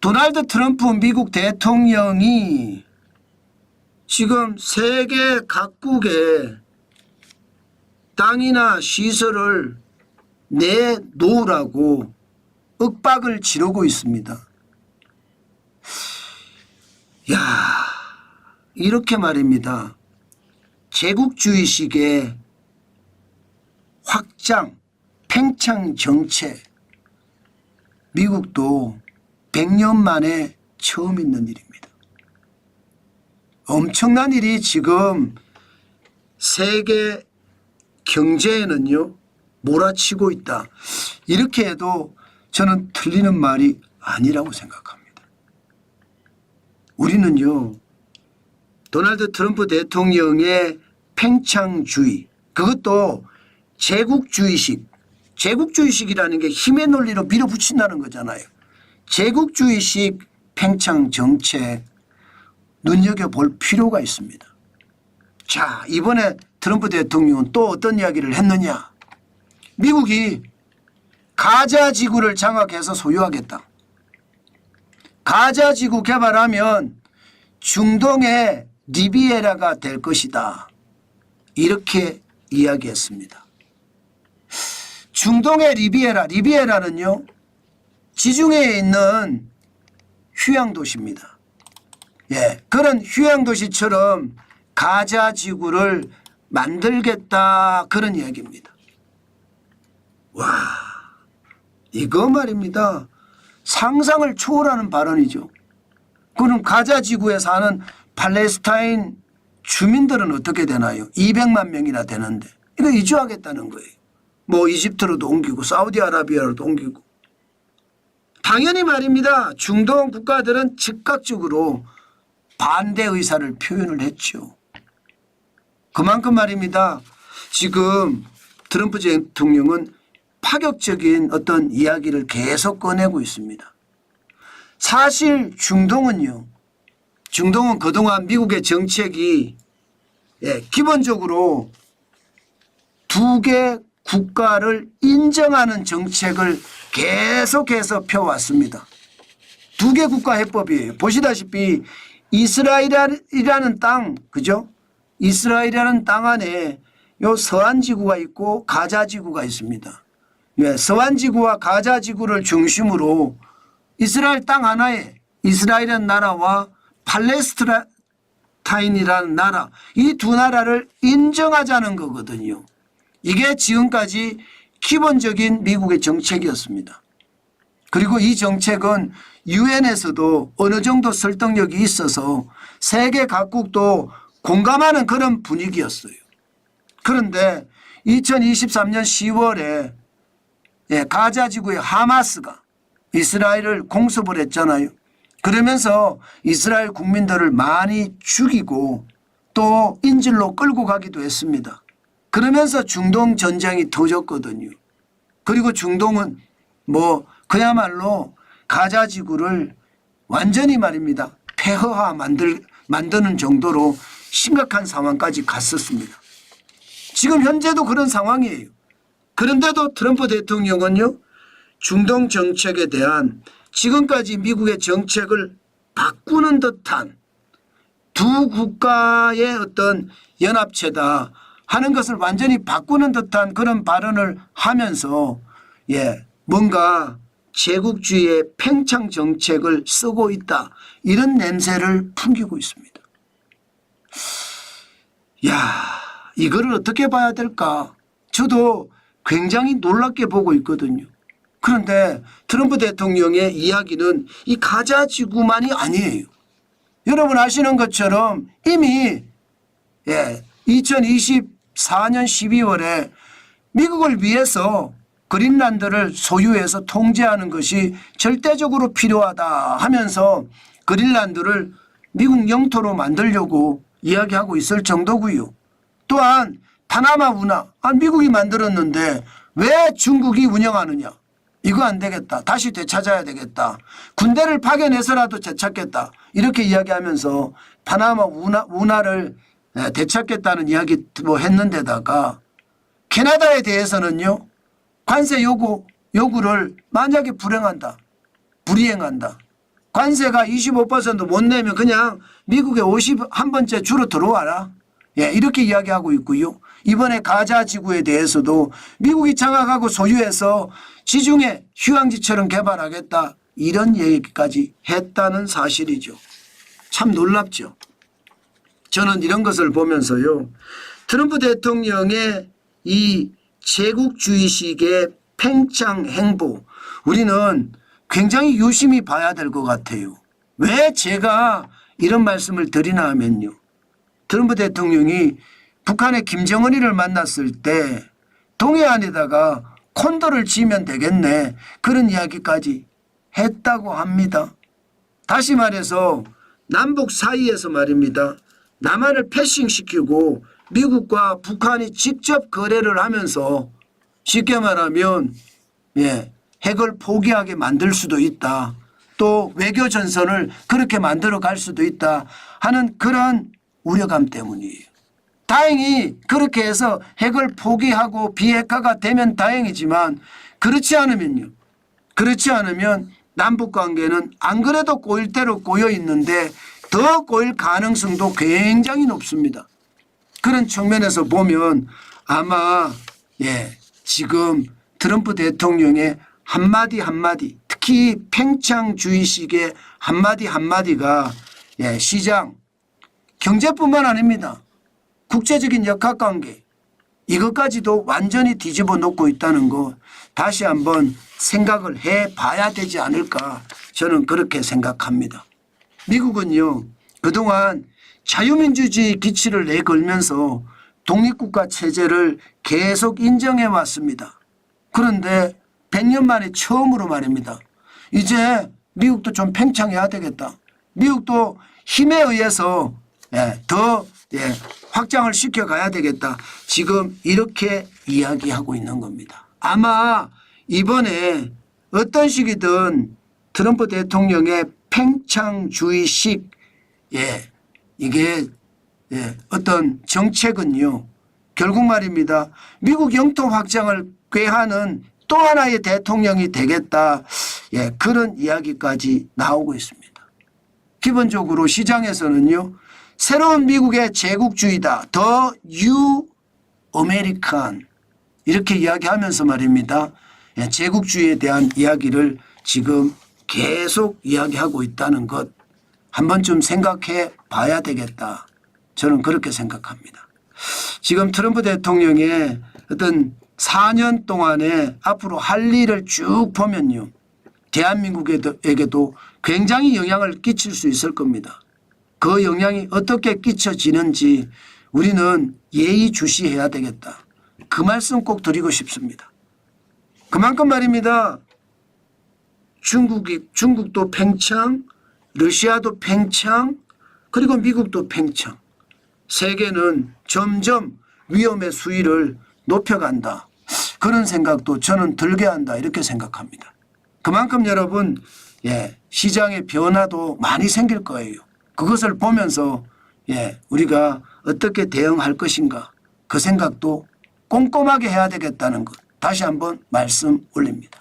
도널드 트럼프 미국 대통령이 지금 세계 각국에 땅이나 시설을 내놓으라고 윽박을 지르고 있습니다. 야, 이렇게 말입니다. 제국주의식의 확장, 팽창 정책. 미국도 100년 만에 처음 있는 일입니다. 엄청난 일이 지금 세계 경제에는요, 몰아치고 있다. 이렇게 해도 저는 틀리는 말이 아니라고 생각합니다. 우리는요, 도널드 트럼프 대통령의 팽창주의, 그것도 제국주의식, 제국주의식이라는 게 힘의 논리로 밀어붙인다는 거잖아요. 제국주의식 팽창 정책 눈여겨볼 필요가 있습니다. 자, 이번에 트럼프 대통령은 또 어떤 이야기를 했느냐. 미국이 가자 지구를 장악해서 소유하겠다. 가자 지구 개발하면 중동의 리비에라가 될 것이다. 이렇게 이야기했습니다. 중동의 리비에라, 리비에라는요, 지중해에 있는 휴양 도시입니다. 예, 그런 휴양 도시처럼 가자 지구를 만들겠다 그런 이야기입니다. 와, 이거 말입니다. 상상을 초월하는 발언이죠. 그럼 가자 지구에 사는 팔레스타인 주민들은 어떻게 되나요? 200만 명이나 되는데 이거 이주하겠다는 거예요. 뭐 이집트로도 옮기고 사우디아라비아로도 옮기고 당연히 말입니다. 중동 국가들은 즉각적으로 반대 의사를 표현을 했죠. 그만큼 말입니다. 지금 트럼프 대통령은 파격적인 어떤 이야기를 계속 꺼내고 있습니다. 사실 중동은요. 중동은 그동안 미국의 정책이 예, 기본적으로 두 개 국가를 인정하는 정책을 계속해서 펴왔습니다. 두 개 국가 해법이에요. 보시다시피 이스라엘이라는 땅, 그죠? 이스라엘이라는 땅 안에 요 서한 지구가 있고 가자 지구가 있습니다. 네, 서한 지구와 가자 지구를 중심으로 이스라엘 땅 하나에 이스라엘이라는 나라와 팔레스타인이라는 나라 이 두 나라를 인정하자는 거거든요. 이게 지금까지 기본적인 미국의 정책이었습니다. 그리고 이 정책은 유엔에서도 어느 정도 설득력이 있어서 세계 각국도 공감하는 그런 분위기였어요. 그런데 2023년 10월에 예, 가자 지구의 하마스가 이스라엘을 공습을 했잖아요. 그러면서 이스라엘 국민들을 많이 죽이고 또 인질로 끌고 가기도 했습니다. 그러면서 중동 전쟁이 터졌거든요. 그리고 중동은 뭐 그야말로 가자 지구를 완전히 말입니다. 폐허화 만들, 만드는 정도로 심각한 상황까지 갔었습니다. 지금 현재도 그런 상황이에요. 그런데도 트럼프 대통령은요, 중동 정책에 대한 지금까지 미국의 정책을 바꾸는 듯한 두 국가의 어떤 연합체다 하는 것을 완전히 바꾸는 듯한 그런 발언을 하면서 예, 뭔가 제국주의의 팽창 정책을 쓰고 있다. 이런 냄새를 풍기고 있습니다. 야, 이거를 어떻게 봐야 될까? 저도 굉장히 놀랍게 보고 있거든요. 그런데 트럼프 대통령의 이야기는 이 가자 지구만이 아니에요. 여러분 아시는 것처럼 이미 예, 2024년 12월에 미국을 위해서 그린란드를 소유해서 통제하는 것이 절대적으로 필요하다 하면서 그린란드를 미국 영토로 만들려고 이야기하고 있을 정도고요. 또한 파나마 운하 아, 미국이 만들었는데 왜 중국이 운영하느냐? 이거 안 되겠다. 다시 되찾아야 되겠다. 군대를 파견해서라도 되찾겠다. 이렇게 이야기하면서 파나마 운하, 운하를 에, 되찾겠다는 이야기 뭐 했는데다가 캐나다에 대해서는요 관세 요구 요구를 만약에 불행한다 불이행한다 관세가 25%못 내면 그냥 미국에 51번째 주로 들어와라. 예, 이렇게 이야기하고 있고요. 이번에 가자 지구에 대해서도 미국이 장악하고 소유해서 지중해 휴양지처럼 개발하겠다. 이런 얘기까지 했다는 사실이죠. 참 놀랍죠. 저는 이런 것을 보면서요. 트럼프 대통령의 이 제국주의식의 팽창 행보 우리는 굉장히 유심히 봐야 될 것 같아요. 왜 제가 이런 말씀을 드리나 하면요. 트럼프 대통령이 북한의 김정은이를 만났을 때 동해안에다가 콘도를 지면 되겠네. 그런 이야기까지 했다고 합니다. 다시 말해서 남북 사이에서 말입니다. 남한을 패싱시키고 미국과 북한이 직접 거래를 하면서 쉽게 말하면 예, 핵을 포기하게 만들 수도 있다. 또 외교 전선을 그렇게 만들어 갈 수도 있다 하는 그런 우려감 때문이에요. 다행히 그렇게 해서 핵을 포기하고 비핵화가 되면 다행이지만 그렇지 않으면요. 그렇지 않으면 남북 관계는 안 그래도 꼬일 대로 꼬여 있는데 더 꼬일 가능성도 굉장히 높습니다. 그런 측면에서 보면 아마 예, 지금 트럼프 대통령의 한마디 한마디 특히 팽창주의식의 한마디 한마디가 예, 시장 경제뿐만 아닙니다. 국제적인 역학관계 이것까지도 완전히 뒤집어 놓고 있다는 거 다시 한번 생각을 해 봐야 되지 않을까 저는 그렇게 생각합니다. 미국은요 그동안 자유민주주의 기치를 내걸면서 독립국가 체제를 계속 인정해 왔습니다. 그런데 100년 만에 처음으로 말입니다. 이제 미국도 좀 팽창해야 되겠다. 미국도 힘에 의해서 예, 더 예, 확장을 시켜가야 되겠다. 지금 이렇게 이야기하고 있는 겁니다. 아마 이번에 어떤 식이든 트럼프 대통령의 팽창주의식 예, 이게 예, 어떤 정책은요. 결국 말입니다. 미국 영토 확장을 꾀하는 또 하나의 대통령이 되겠다. 예, 그런 이야기까지 나오고 있습니다. 기본적으로 시장에서는요. 새로운 미국의 제국주의다. 더뉴 아메리칸 이렇게 이야기하면서 말입니다. 예, 제국주의에 대한 이야기를 지금 계속 이야기하고 있다는 것 한 번쯤 생각해 봐야 되겠다. 저는 그렇게 생각합니다. 지금 트럼프 대통령의 어떤 4년 동안에 앞으로 할 일을 쭉 보면요. 대한민국에게도 굉장히 영향을 끼칠 수 있을 겁니다. 그 영향이 어떻게 끼쳐지는지 우리는 예의주시해야 되겠다. 그 말씀 꼭 드리고 싶습니다. 그만큼 말입니다. 중국이 중국도 팽창, 러시아도 팽창, 그리고 미국도 팽창. 세계는 점점 위험의 수위를 높여간다. 그런 생각도 저는 들게 한다. 이렇게 생각합니다. 그만큼 여러분, 예, 시장의 변화도 많이 생길 거예요. 그것을 보면서, 예, 우리가 어떻게 대응할 것인가. 그 생각도 꼼꼼하게 해야 되겠다는 것. 다시 한번 말씀 올립니다.